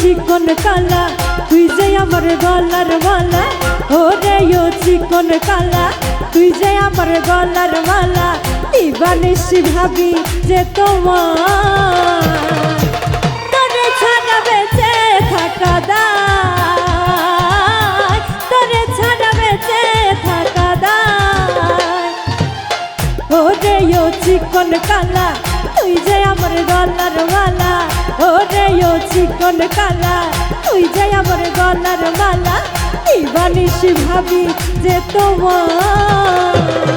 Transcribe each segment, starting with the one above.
চিকন কালা, তুই যে আমার গলার মালা। ও রে ও চিকন কালা, তুই যে আমার গলার মালা। দিবানিসি ভাবি যে তোমার তোরে ছাড়া বেঁচে থাকা দায়। তোরে ছাড়া বেঁচে থাকা দায়। ও রে ও চিকন কালা, তুই যে আমার গলার মালা। ও রে ও চিকন কালা, তুই যাই আমার গলার মালা এই বানিসি ভাবি যে তোমার।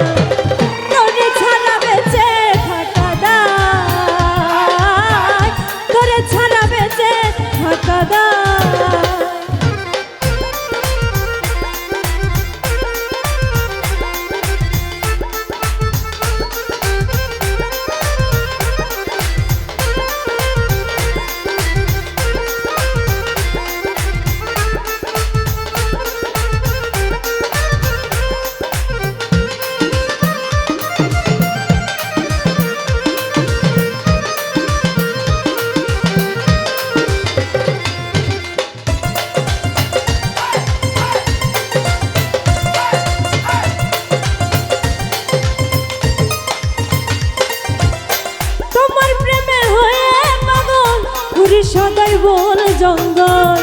ঘুরি সদাই বন জঙ্গল।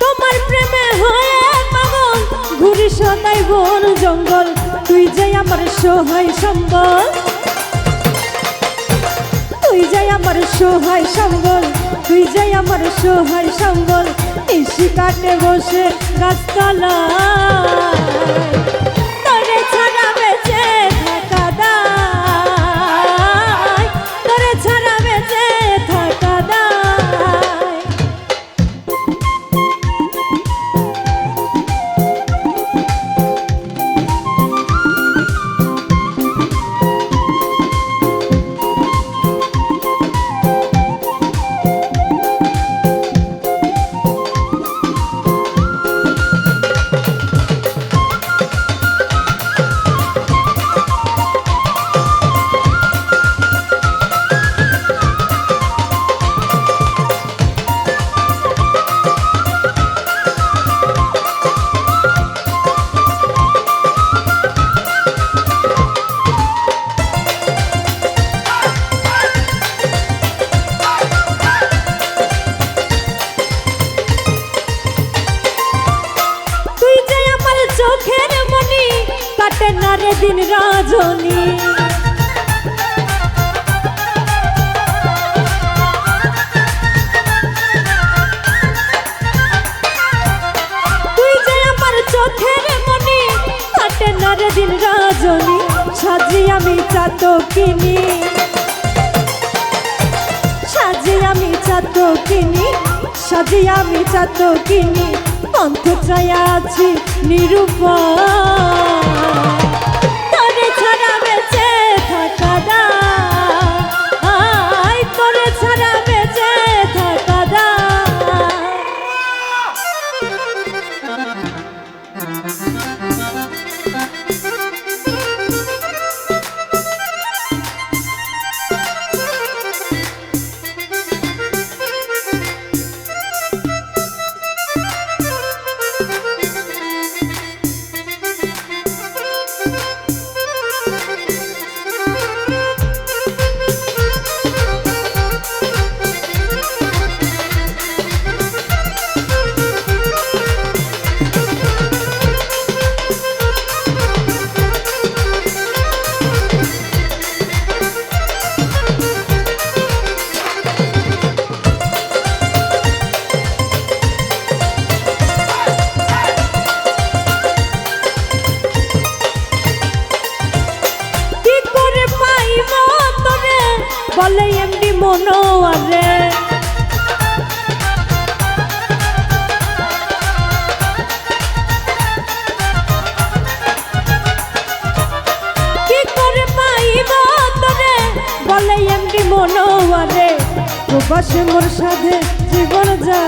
তোমার প্রেমে হয়ে পাগল, ঘুরি সদাই বন জঙ্গল, তুই যে আমার সহায় সম্বল। তুই যাই আমার সহায় সম্বল। তুই যাই আমার সহায় সম্বল এসি কাটে বসে গাছতলা কাটে না রে দিন রাজনী দিন রাজনী, সাজি আমি চাতো কিনি সাজি আমি চাতো কিনি সাজি আমি চাতো কিনি পন্থ চায়া আছি নিরূপণ। বসে মোর সাধে জীবন যা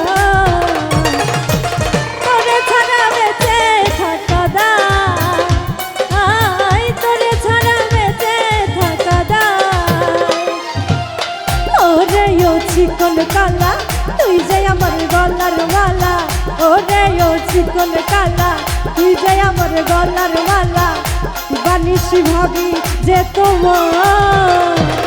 তরে ছাড়া বেঁচে থাকা দা তরে ছাড়া বেঁচে থাকা দা ওরে ও চিকন কালা, তুই যে আমার গলার মালা। ওরে ও চিকন কালা, তুই যে আমার গলার মালা। বানিস ভাবি যে তোমার